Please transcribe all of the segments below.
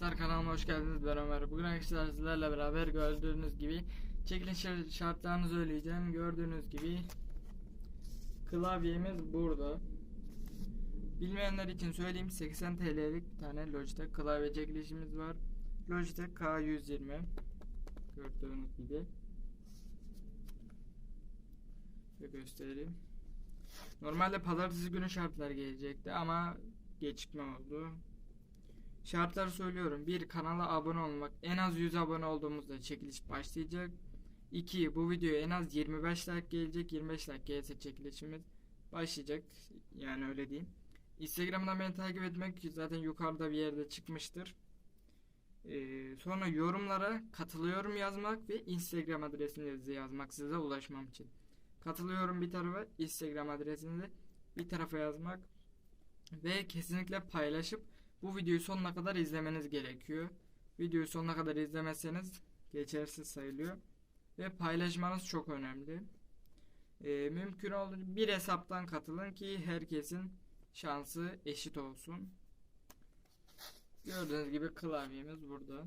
Arkadaşlar kanalıma hoş geldiniz ben Ömer. Bugün arkadaşlar sizlerle beraber gördüğünüz gibi çekiliş şar- şartlarını söyleyeceğim. Gördüğünüz gibi klavyemiz burada. Bilmeyenler için söyleyeyim 80 TL'lik bir tane Logitech klavye çekilişimiz var. Logitech K120 gördüğünüz gibi. Şöyle göstereyim. Normalde pazartesi günü şartlar gelecekti ama gecikme oldu. Şartları söylüyorum. 1. Kanala abone olmak. En az 100 abone olduğumuzda çekiliş başlayacak. 2. Bu videoya en az 25 like gelecek. 25 like gelirse çekilişimiz başlayacak. Yani öyle diyeyim. Instagram'dan beni takip etmek zaten yukarıda bir yerde çıkmıştır. Ee, sonra yorumlara katılıyorum yazmak ve Instagram adresinizi yazmak size ulaşmam için. Katılıyorum bir tarafa, Instagram adresinizi bir tarafa yazmak ve kesinlikle paylaşıp bu videoyu sonuna kadar izlemeniz gerekiyor. Videoyu sonuna kadar izlemezseniz geçersiz sayılıyor. Ve paylaşmanız çok önemli. Ee, mümkün olduğunca bir hesaptan katılın ki herkesin şansı eşit olsun. Gördüğünüz gibi klavyemiz burada.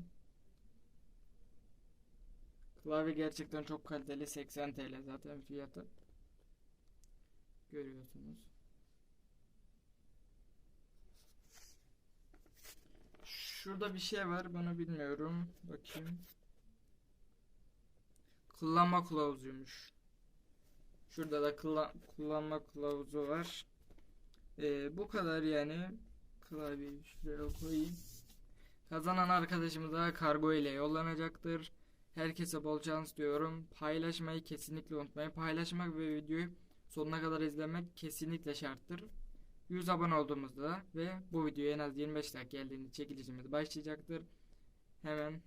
Klavye gerçekten çok kaliteli 80 TL zaten fiyatı. Görüyorsunuz. Şurada bir şey var bunu bilmiyorum. Bakayım. Kullanma kılavuzuymuş. Şurada da kullanma kılavuzu var. Ee, bu kadar yani. Klavyeyi şuraya koyayım. Kazanan arkadaşımıza kargo ile yollanacaktır. Herkese bol şans diyorum. Paylaşmayı kesinlikle unutmayın. Paylaşmak ve videoyu sonuna kadar izlemek kesinlikle şarttır. 100 abone olduğumuzda ve bu videoya en az 25 like geldiğinde çekilişimiz başlayacaktır. Hemen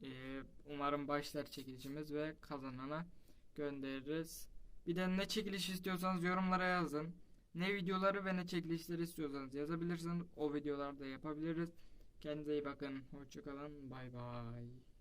eee, umarım başlar çekilişimiz ve kazanana göndeririz. Bir de ne çekiliş istiyorsanız yorumlara yazın. Ne videoları ve ne çekilişleri istiyorsanız yazabilirsiniz. O videolarda yapabiliriz. Kendinize iyi bakın. Hoşçakalın. Bay bay.